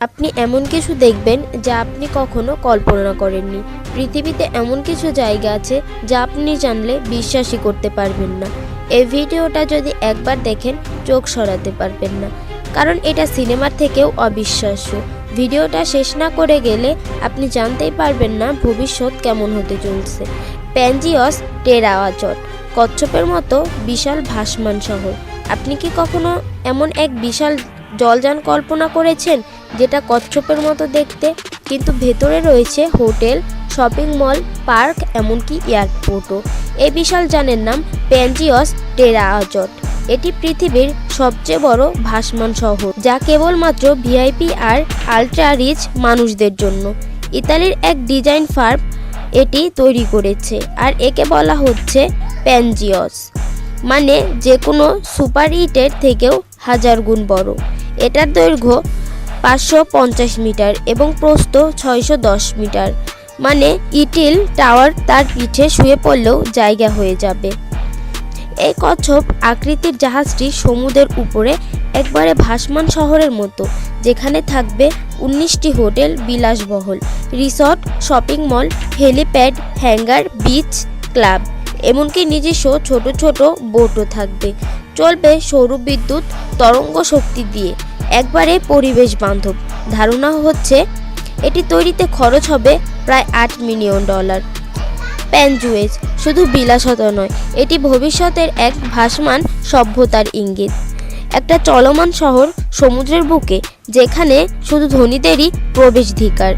আপনি এমন কিছু দেখবেন যা আপনি কখনো কল্পনা করেননি। পৃথিবীতে এমন কিছু জায়গা আছে যা আপনি জানলে বিশ্বাসই করতে পারবেন না। এই ভিডিওটা যদি একবার দেখেন, চোখ সরাতে পারবেন না। কারণ এটা সিনেমার থেকেও অবিশ্বাস্য। ভিডিওটা শেষ না করে গেলে আপনি জানতেই পারবেন না ভবিষ্যৎ কেমন হতে চলছে। প্যানজিয়স টেরাওয়াচট, কচ্ছপের মতো বিশাল ভাসমান শহর। আপনি কি কখনো এমন এক বিশাল জলযান কল্পনা করেছেন যেটা কচ্ছপের মতো দেখতে, কিন্তু ভেতরে রয়েছে হোটেল, শপিং মল, পার্ক, এমনকি এয়ারপোর্টও। এই বিশাল যানের নাম প্যানজিয়স টেরাওয়াচট এটি পৃথিবীর সবচেয়ে বড় ভাসমান শহর, যা কেবলমাত্র ভিআইপি আর আলট্রা রিচ মানুষদের জন্য। ইতালির এক ডিজাইন ফার্ম এটি তৈরি করেছে, আর একে বলা হচ্ছে প্যানজিয়স। মানে যে কোনো সুপার ইটের থেকেও হাজার গুণ বড়। এটার দৈর্ঘ্য পাঁচশো পঞ্চাশ মিটার এবং প্রস্থ ছয়শো দশ মিটার। মানে ইটিল টাওয়ার তার পিঠে শুয়ে পড়লেও জায়গা হয়ে যাবে। এই কচ্ছপ আকৃতির জাহাজটি সমুদ্রের উপরে একবারে ভাসমান শহরের মতো, যেখানে থাকবে উনিশটি hotel, বিলাসবহল, resort, shopping mall, helipad, hangar, beach, club, এমনকি নিজস্ব ছোট ছোট বোটও থাকবে। চলবে সৌরবিদ্যুৎ তরঙ্গ শক্তি দিয়ে। একবারে পরিবেশ বান্ধব। ধারণা হচ্ছে, এটি তৈরিতে খরচ হবে প্রায় আট মিলিয়ন ডলার। প্যানজুয়েজ শুধু বিলাসতা নয়, এটি ভবিষ্যতের এক ভাসমান সভ্যতার ইঙ্গিত। একটা চলমান শহর সমুদ্রের বুকে, যেখানে শুধু ধনীদেরই প্রবেশাধিকার।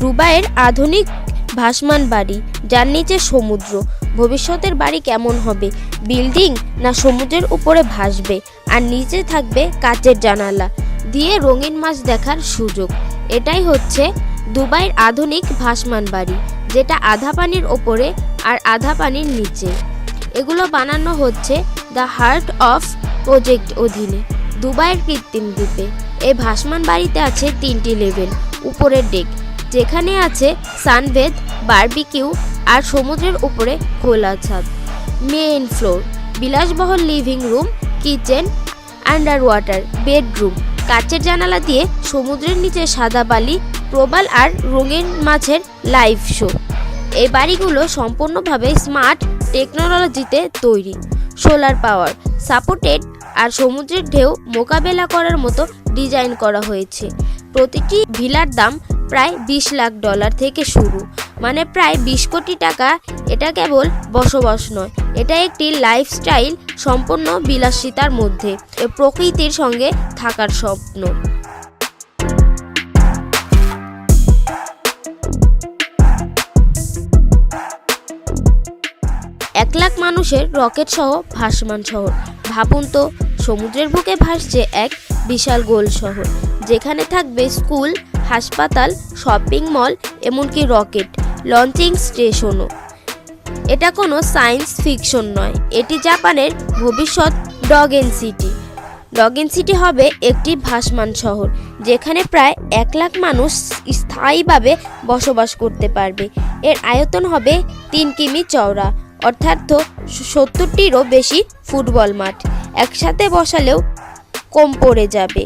দুবাইয়ের আধুনিক ভাসমান বাড়ি, যার নিচে সমুদ্র। ভবিষ্যতের বাড়ি কেমন হবে? বিল্ডিং না সমুদ্রের উপরে ভাসবে? আর নিচে থাকবে কাচের জানালা। দিয়ে রঙিন মাছ দেখার সুযোগ। এটাই হচ্ছে দুবাইয়ের আধুনিক ভাসমান বাড়ি, যেটা আধা পানির ওপরে আর আধা পানির নিচে। এগুলো বানানো হচ্ছে দ্য হার্ট অফ প্রজেক্ট অধীনে, দুবাইয়ের কৃত্রিম দ্বীপে। এই ভাসমান বাড়িতে আছে তিনটি লেভেল, উপরের ডেক। যেখানে আছে সানবেদ বারবিকিউ আর সমুদ্রের উপরে খোলা ছাদ main floor, বিলাসবহল living room, kitchen under water bedroom. কাচের জানালা দিয়ে সমুদ্রের নিচে সাদা বালি, প্রবাল আর রঙিন মাছের লাইভ শো। এই বাড়িগুলো সম্পূর্ণভাবে স্মার্ট টেকনোলজিতে তৈরি। সোলার পাওয়ার, সাপোর্টেড আর সমুদ্রের ঢেউ মোকাবেলা করার মতো ডিজাইন করা হয়েছে। প্রতিটি ভিলার দাম প্রায় বিশ লাখ ডলার থেকে শুরু। মানে প্রায় বিশ কোটি টাকা, এটা কেবল বসবাস নয়, এটা একটি লাইফস্টাইল সম্পূর্ণ বিলাসিতার মধ্যে প্রকৃতির সঙ্গে থাকার স্বপ্ন। এক লাখ মানুষের রকেট সহ ভাসমান শহর। ভাবুন তো, সমুদ্রের বুকে ভাসছে এক বিশাল গোল শহর, যেখানে থাকবে স্কুল হাসপাতাল, শপিং মল, এমনকি রকেট, লঞ্চিং স্টেশনও। এটা কোনো সায়েন্স ফিকশন নয়। এটি জাপানের ভবিষ্যৎ ডগেন সিটি। ডগেন সিটি হবে একটি ভাসমান শহর, যেখানে প্রায় এক লাখ মানুষ স্থায়ীভাবে বসবাস করতে পারবে। এর আয়তন হবে তিন কিমি চওড়া, অর্থাৎ সত্তরটিরও বেশি ফুটবল মাঠ। একসাথে বসালেও কম পড়ে যাবে।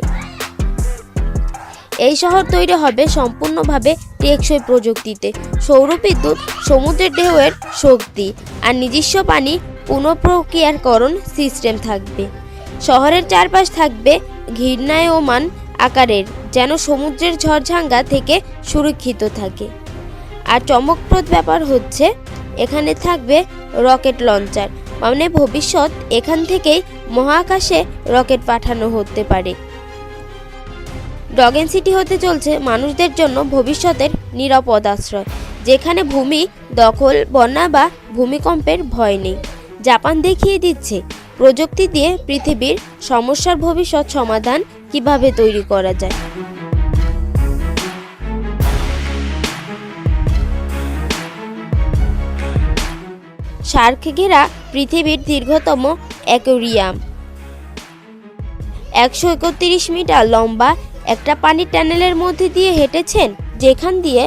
এই শহর তৈরি হবে সম্পূর্ণভাবে টেকসই প্রযুক্তিতে। সৌরবিদ্যুৎ সমুদ্রের ঢেউয়ের শক্তি আর নিজস্ব পানি পুনঃপ্রক্রিয়াকরণ সিস্টেম থাকবে। শহরের চারপাশ থাকবে ঘৃণায়মান আকারের, যেন সমুদ্রের ঝড়ঝাঙ্গা থেকে সুরক্ষিত থাকে। আর চমকপ্রদ ব্যাপার হচ্ছে, এখানে থাকবে রকেট লঞ্চার। মানে ভবিষ্যৎ এখান থেকেই মহাকাশে রকেট পাঠানো হতে পারে। ডগেন সিটি হতে চলছে মানুষদের জন্য ভবিষ্যতের নিরাপদ আশ্রয়, যেখানে ভূমি দখল, বন্যা বা ভূমিকম্পের ভয় নেই। জাপান দেখিয়ে দিচ্ছে, প্রযুক্তি দিয়ে পৃথিবীর সমস্যার ভবিষ্যৎ সমাধান কীভাবে তৈরি করা যায়। শার্ক ঘেরা পৃথিবীর দীর্ঘতম অ্যাকোরিয়াম। একশো একত্রিশ মিটার লম্বা একটা পানির টানেলের মধ্যে দিয়ে হেঁটেছেন, যেখান দিয়ে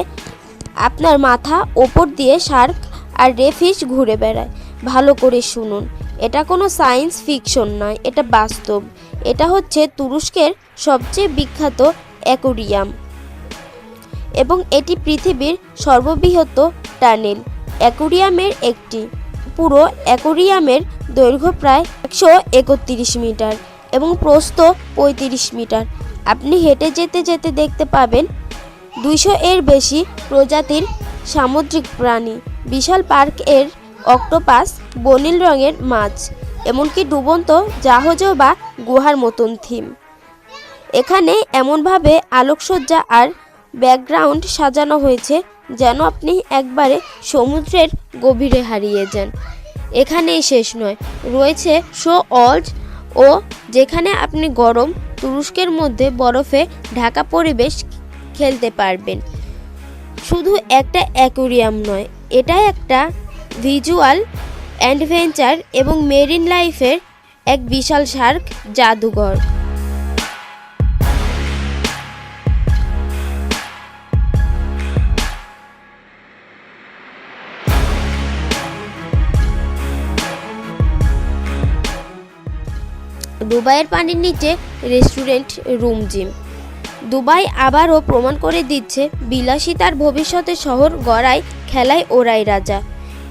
আপনার মাথা ওপর দিয়ে শার্ক আর রেফিস ঘুরে বেড়ায়। ভালো করে শুনুন, এটা কোনো সায়েন্স ফিকশন নয়, এটা বাস্তব। এটা হচ্ছে তুরস্কের সবচেয়ে বিখ্যাত অ্যাকোরিয়াম এবং এটি পৃথিবীর সর্ববৃহৎ টানেল। অ্যাকোরিয়ামের একটি, পুরো অ্যাকোরিয়ামের দৈর্ঘ্য প্রায় একশো একত্রিশ মিটার এবং প্রস্থ পঁয়ত্রিশ মিটার। আপনি হেঁটে যেতে যেতে দেখতে পাবেন দুইশো এর বেশি প্রজাতির সামুদ্রিক প্রাণী। বিশাল পার্কের অক্টোপাস বনিল রঙের মাছ, এমনকি ডুবন্ত জাহাজও বা গুহার মতন থিম। এখানে এমনভাবে আলোকসজ্জা আর ব্যাকগ্রাউন্ড সাজানো হয়েছে যেন আপনি একবারে সমুদ্রের গভীরে হারিয়ে যান। এখানেই শেষ নয়, রয়েছে শো অলড ও যেখানে আপনি গরম তুরস্কের মধ্যে বরফে ঢাকা পরিবেশ খেলতে পারবেন। শুধু একটা অ্যাকোরিয়াম নয়, এটা একটা ভিজুয়াল অ্যাডভেঞ্চার এবং মেরিন লাইফের এক বিশাল শার্ক জাদুঘর। দুবাইয়ের পানির নিচে রেস্টুরেন্ট, রুম জিম। দুবাই আবারও প্রমাণ করে দিচ্ছে, বিলাসিতার ভবিষ্যতে শহর গড়ায় খেলায় ওরাই রাজা।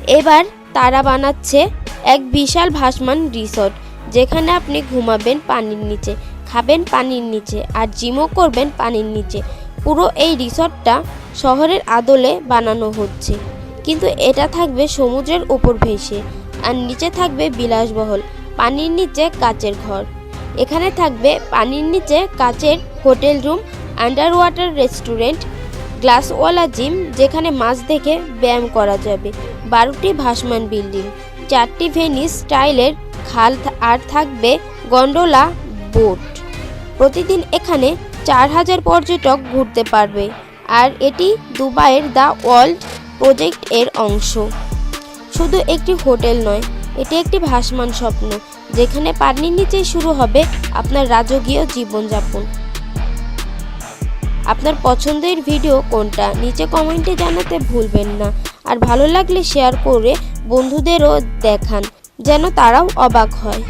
এবার তারা বানাচ্ছে এক বিশাল ভাসমান রিসর্ট, যেখানে আপনি ঘুমাবেন পানির নিচে, খাবেন পানির নিচে, আর জিমও করবেন পানির নিচে। পুরো এই রিসর্টটা শহরের আদলে বানানো হচ্ছে। কিন্তু এটা থাকবে সমুদ্রের উপর ভেসে, আর নিচে থাকবে বিলাসবহল, পানির নিচে কাচের ঘর। এখানে থাকবে পানির নিচে কাচের hotel room under water restaurant, গ্লাসওয়ালা gym, যেখানে মাছ দেখে ব্যায়াম করা যাবে, বারোটি ভাসমান বিল্ডিং, চারটি ভেনিস স্টাইলের খাল আর থাকবে গন্ডোলা বোট। প্রতিদিন এখানে চার হাজার পর্যটক ঘুরতে পারবে, আর এটি দুবাইয়ের দ্য ওয়ার্ল্ড প্রজেক্ট এর অংশ। শুধু একটি হোটেল নয়, এটি একটি ভাসমান স্বপ্ন। যেখানে পানির নিচে শুরু হবে আপনার রাজকীয় জীবনযাপন। আপনার পছন্দের ভিডিও কোনটা? নিচে কমেন্টে জানাতে ভুলবেন না। আর ভালো লাগলে শেয়ার করে বন্ধুদেরও দেখান, যেন তারাও অবাক হয়।